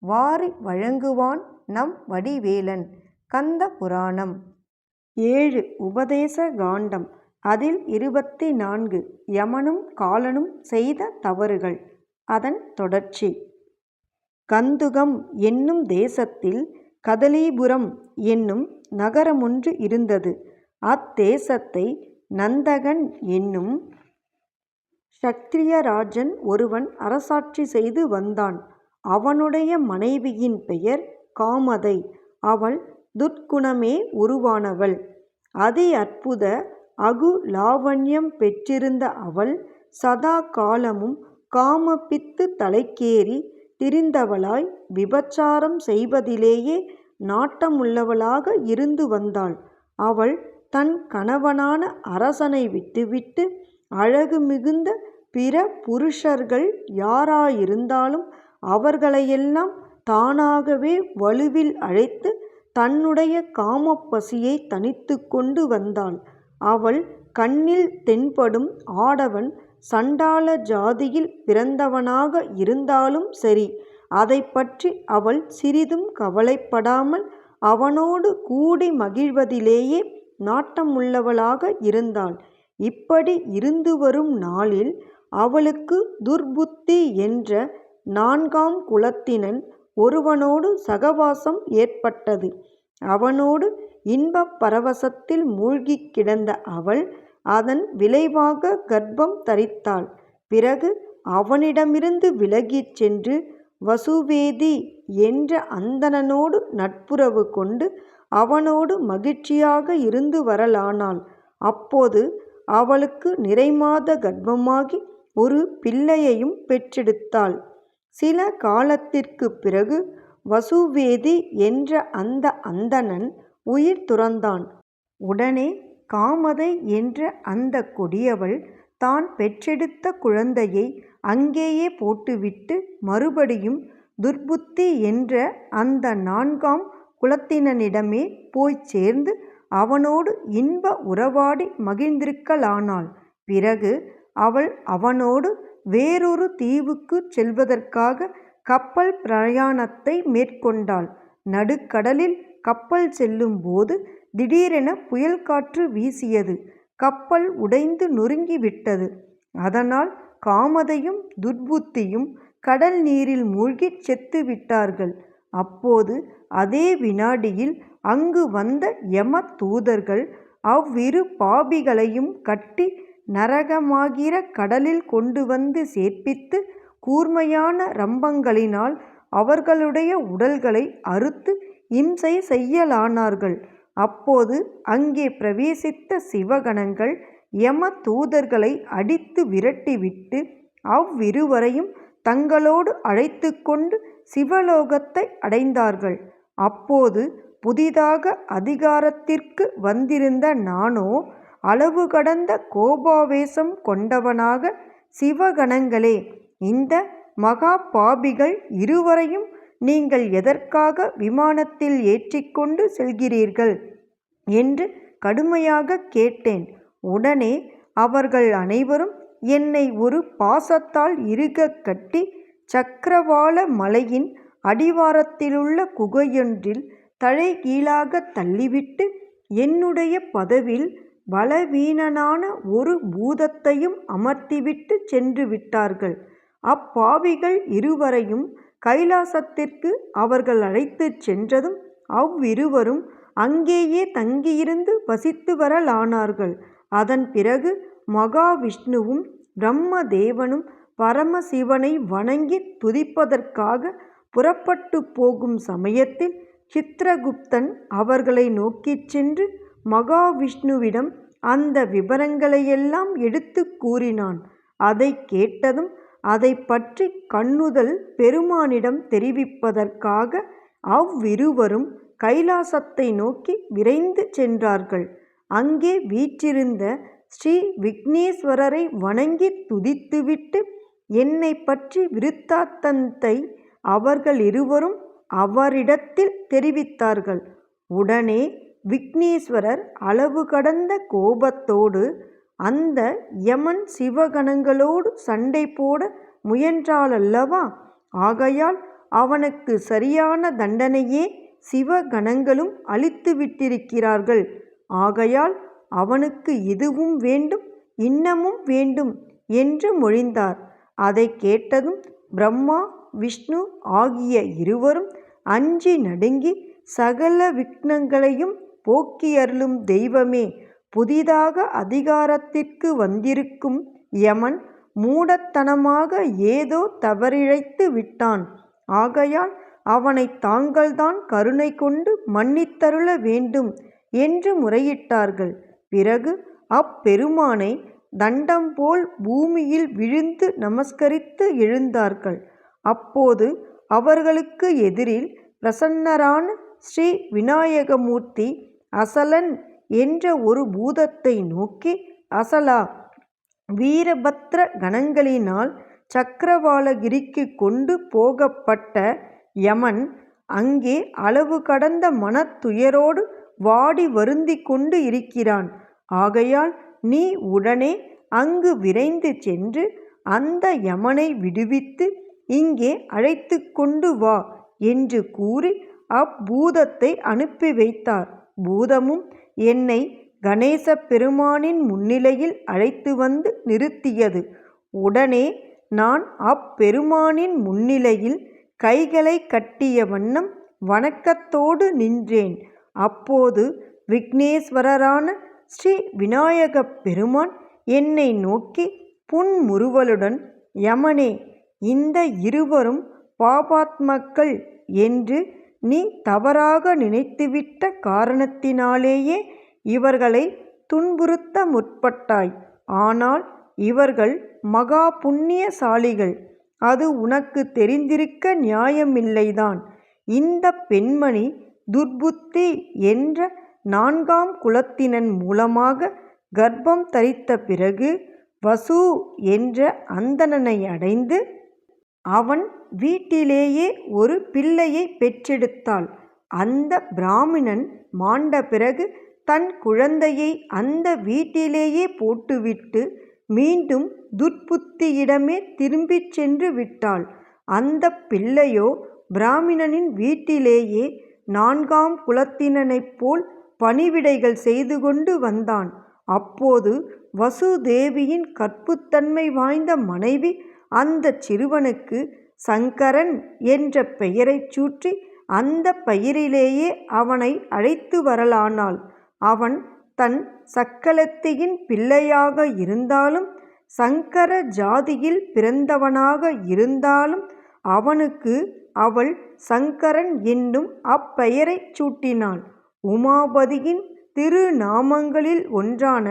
வாரி வழங்குவான் நம் வடிவேலன். கந்த புராணம். ஏழு உபதேச காண்டம். அதில் இருபத்தி நான்கு யமனும் காலனும் செய்த தவறுகள். அதன் தொடர்ச்சி. கந்துகம் என்னும் தேசத்தில் கதலீபுரம் என்னும் நகரமொன்று இருந்தது. அத்தேசத்தை நந்தகன் என்னும் சத்திரியராஜன் ஒருவன் அரசாட்சி செய்து வந்தான். அவனுடைய மனைவியின் பெயர் காமதை. அவள் துர்க்குணமே உருவானவள். அதி அற்புத அகு லாவண்யம் பெற்றிருந்த அவள் சதா காலமும் காமபித்து தலைக்கேறி திரிந்தவளாய் விபச்சாரம் செய்வதிலேயே நாட்டமுள்ளவளாக இருந்து வந்தாள். அவள் தன் கணவனான அரசனை விட்டுவிட்டு அழகு மிகுந்த பிற புருஷர்கள் யாராயிருந்தாலும் அவர்களையெல்லாம் தானாகவே வலுவில் அழைத்து தன்னுடைய காமப்பசியை தணித்து கொண்டு வந்தாள் அவள் கண்ணில் தென்படும் ஆடவன் சண்டாள ஜாதியில் பிறந்தவனாக இருந்தாலும் சரி அதை பற்றி அவள் சிறிதும் கவலைப்படாமல் அவனோடு கூடி மகிழ்வதிலேயே நாட்டமுள்ளவளாக இருந்தாள். இப்படி இருந்து வரும் நாளில் அவளுக்கு துர்புத்தி என்ற நான்காம் குலத்தினன் ஒருவனோடு சகவாசம் ஏற்பட்டது. அவனோடு இன்பப் பரவசத்தில் மூழ்கிக் கிடந்த அவள் அதன் விளைவாக கர்ப்பம் தரித்தாள். பிறகு அவனிடமிருந்து விலகிச் சென்று வசுவேதி என்ற அந்தணனோடு நட்புறவு கொண்டு அவனோடு மகிழ்ச்சியாக இருந்து வரலானாள். அப்போது அவளுக்கு நிறைமாத கர்ப்பமாகி ஒரு பிள்ளையையும் பெற்றெடுத்தாள். சில காலத்திற்குப் பிறகு வசுவேதி என்ற அந்த அந்தணன் உயிர் துறந்தான். உடனே காமதை என்ற அந்த கொடியவள் தான் பெற்றெடுத்த குழந்தையை அங்கேயே போட்டுவிட்டு மறுபடியும் துர்புத்தி என்ற அந்த நான்காம் குலத்தினனிடமே போய்ச் சேர்ந்து அவனோடு இன்ப உறவாடி மகிழ்ந்திருக்கலானாள். பிறகு அவள் அவனோடு வேறொரு தீவுக்கு செல்வதற்காக கப்பல் பிரயாணத்தை மேற்கொண்டாள். நடுக்கடலில் கப்பல் செல்லும் போது திடீரென புயல் காற்று வீசியது. கப்பல் உடைந்து நொறுங்கி விட்டது அதனால் காமதையும் துர்புத்தியும் கடல் நீரில் மூழ்கிச் செத்து விட்டார்கள். அப்போது அதே வினாடியில் அங்கு வந்த யம தூதர்கள் அவ்விரு பாபிகளையும் கட்டி நரகமாகிற கடலில் கொண்டு வந்து சேர்ப்பித்து கூர்மையான ரம்பங்களினால் அவர்களுடைய உடல்களை அறுத்து இம்சை செய்யலானார்கள். அப்போது அங்கே பிரவேசித்த சிவகணங்கள் யம தூதர்களை அடித்து விரட்டிவிட்டு அவ்விருவரையும் தங்களோடு அழைத்து கொண்டு சிவலோகத்தை அடைந்தார்கள். அப்போது புதிதாக அதிகாரத்திற்கு வந்திருந்த நானோ அளவு கடந்த கோபாவேசம் கொண்டவனாக சிவகணங்களே இந்த மகா பாபிகள் இருவரையும் நீங்கள் எதற்காக விமானத்தில் ஏற்றிக்கொண்டு செல்கிறீர்கள்? என்று கடுமையாக கேட்டேன். உடனே அவர்கள் அனைவரும் என்னை ஒரு பாசத்தால் இறுக கட்டி சக்கரவாள மலையின் அடிவாரத்திலுள்ள குகையொன்றில் தலைகீழாக தள்ளிவிட்டு என்னுடைய பதவில் பலவீனனான ஒரு பூதத்தையும் அமர்த்திவிட்டு சென்று விட்டார்கள். அப்பாவிகள் இருவரையும் கைலாசத்திற்கு அவர்கள் அழைத்துச் சென்றதும் அவ்விருவரும் அங்கேயே தங்கியிருந்து வசித்து வரலானார்கள். அதன் பிறகு மகாவிஷ்ணுவும் பிரம்மதேவனும் பரமசிவனை வணங்கி துதிப்பதற்காக புறப்பட்டு போகும் சமயத்தில் சித்திரகுப்தன் அவர்களை நோக்கிச் சென்று மகாவிஷ்ணுவிடம் அந்த விபரங்களையெல்லாம் எடுத்து கூறினான் அதை கேட்டதும் அதை பற்றி கண்ணுதல் பெருமானிடம் தெரிவிப்பதற்காக அவ்விருவரும் கைலாசத்தை நோக்கி விரைந்து சென்றார்கள். அங்கே வீற்றிருந்த ஸ்ரீ விக்னேஸ்வரரை வணங்கித் துதித்துவிட்டு என்னை பற்றி விருத்தாந்தத்தை அவர்களிருவரும் அவரிடத்தில் தெரிவித்தார்கள். உடனே விக்னேஸ்வரர் அளவு கடந்த கோபத்தோடு அந்த யமன் சிவகணங்களோடு சண்டை போட முயன்றாலல்லவா ஆகையால் அவனுக்கு சரியான தண்டனையே சிவகணங்களும் அளித்து விட்டிருக்கிறார்கள் ஆகையால் அவனுக்கு இதுவும் வேண்டும் இன்னமும் வேண்டும் என்று மொழிந்தார். அதை கேட்டதும் பிரம்மா விஷ்ணு ஆகிய இருவரும் அஞ்சி நடுங்கி சகல விக்னங்களையும் போக்கியருளும் தெய்வமே புதிதாக அதிகாரத்திற்கு வந்திருக்கும் யமன் மூடத்தனமாக ஏதோ தவறிழைத்து விட்டான். ஆகையால் அவனை தாங்கள்தான் கருணை கொண்டு மன்னித்தருள வேண்டும் என்று முறையிட்டார்கள். பிறகு அப்பெருமானை தண்டம் போல் பூமியில் விழுந்து நமஸ்கரித்து எழுந்தார்கள். அப்போது அவர்களுக்கு எதிரில் பிரசன்னரான ஸ்ரீ விநாயகமூர்த்தி அசலன் என்ற ஒரு பூதத்தை நோக்கி அசலா வீரபத்ர கணங்களினால் சக்கரவாளகிரிக்கு கொண்டு போகப்பட்ட யமன் அங்கே அளவு கடந்த மனத்துயரோடு வாடி வருந்தி கொண்டு இருக்கிறான். ஆகையால் நீ உடனே அங்கு விரைந்து சென்று அந்த யமனை விடுவித்து இங்கே அழைத்து கொண்டு வா என்று கூறி அப்பூதத்தை அனுப்பி வைத்தார். பூதமும் என்னை கணேச பெருமானின் முன்னிலையில் அழைத்து வந்து நிறுத்தியது. உடனே நான் அப்பெருமானின் முன்னிலையில் கைகளை கட்டிய வண்ணம் வணக்கத்தோடு நின்றேன். அப்போது விக்னேஸ்வரரான ஸ்ரீ விநாயக பெருமான் என்னை நோக்கி புன்முறுவலுடன் யமனே இந்த இருவரும் பாபாத்மக்கள் என்று நீ தவறாக நினைத்துவிட்ட காரணத்தினாலேயே இவர்களை துன்புறுத்த முற்பட்டாய். ஆனால் இவர்கள் மகா புண்ணியசாலிகள். அது உனக்கு தெரிந்திருக்க நியாயமில்லைதான். இந்த பெண்மணி துர்புத்தி என்ற நான்காம் குலத்தினன் மூலமாக கர்ப்பம் தரித்த பிறகு வசு என்ற அந்தணனை அடைந்து அவன் வீட்டிலேயே ஒரு பிள்ளையை பெற்றெடுத்தாள். அந்த பிராமணன் மாண்ட பிறகு தன் குழந்தையை அந்த வீட்டிலேயே போட்டுவிட்டு மீண்டும் துர்ப்புத்தியிடமே திரும்பிச் சென்று விட்டாள். அந்த பிள்ளையோ பிராமணனின் வீட்டிலேயே நான்காம் குலத்தினனைப் போல் பணிவிடைகள் செய்து கொண்டு வந்தான். அப்போது வசுதேவியின் கற்புத்தன்மை வாய்ந்த மனைவி அந்தச் சிறுவனுக்கு சங்கரன் என்ற பெயரைச் சூட்டி அந்த பெயரிலேயே அவனை அழைத்து வரலானாள். அவன் தன் சக்கலத்தியின் பிள்ளையாக இருந்தாலும் சங்கர ஜாதியில் பிறந்தவனாக இருந்தாலும் அவனுக்கு அவள் சங்கரன் என்னும் அப்பெயரைச் சூட்டினாள். உமாபதியின் திருநாமங்களில் ஒன்றான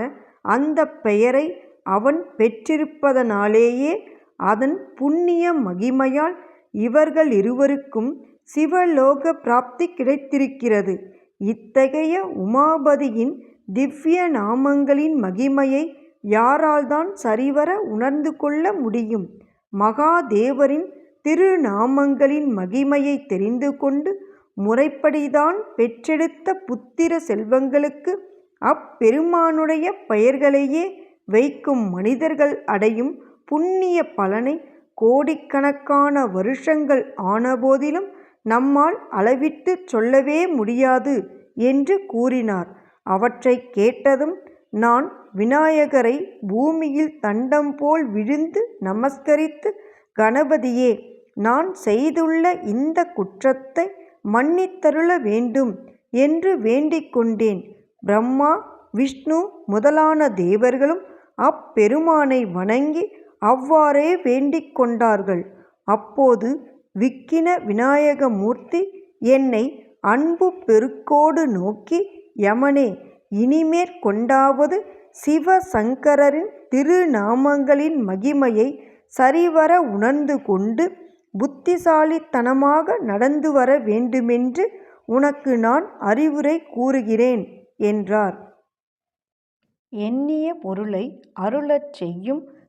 அந்த பெயரை அவன் பெற்றிருப்பதனாலேயே அதன் புண்ணிய மகிமையால் இவர்கள் இருவருக்கும் சிவலோக பிராப்தி கிடைத்திருக்கிறது. இத்தகைய உமாபதியின் திவ்ய நாமங்களின் மகிமையை யாரால்தான் சரிவர உணர்ந்து கொள்ள முடியும்? மகாதேவரின் திருநாமங்களின் மகிமையை தெரிந்து கொண்டு முறைப்படிதான் பெற்றெடுத்த புத்திர செல்வங்களுக்கு அப்பெருமானுடைய பெயர்களையே வைக்கும் மனிதர்கள் அடையும் புண்ணிய பலனை கோடிக்கணக்கான வருஷங்கள் ஆனபோதிலும் நம்மால் அளவிட்டுச் சொல்லவே முடியாது என்று கூறினார். அவற்றை கேட்டதும் நான் விநாயகரை பூமியில் தண்டம் போல் விழுந்து நமஸ்கரித்து கணபதியே நான் செய்துள்ள இந்த குற்றத்தை மன்னித்தருள வேண்டும் என்று வேண்டிக் கொண்டேன். பிரம்மா விஷ்ணு முதலான தேவர்களும் அப்பெருமானை வணங்கி அவ்வாறே வேண்டிக் கொண்டார்கள். அப்போது விக்கின விநாயகமூர்த்தி என்னை அன்பு பெருக்கோடு நோக்கி யமனே இனிமேற் கொண்டாவது சிவசங்கரரின் திருநாமங்களின் மகிமையை சரிவர உணர்ந்து கொண்டு புத்திசாலித்தனமாக நடந்து வர வேண்டுமென்று உனக்கு நான் அறிவுரை கூறுகிறேன் என்றார். எண்ணிய பொருளை அருளச் செய்யும்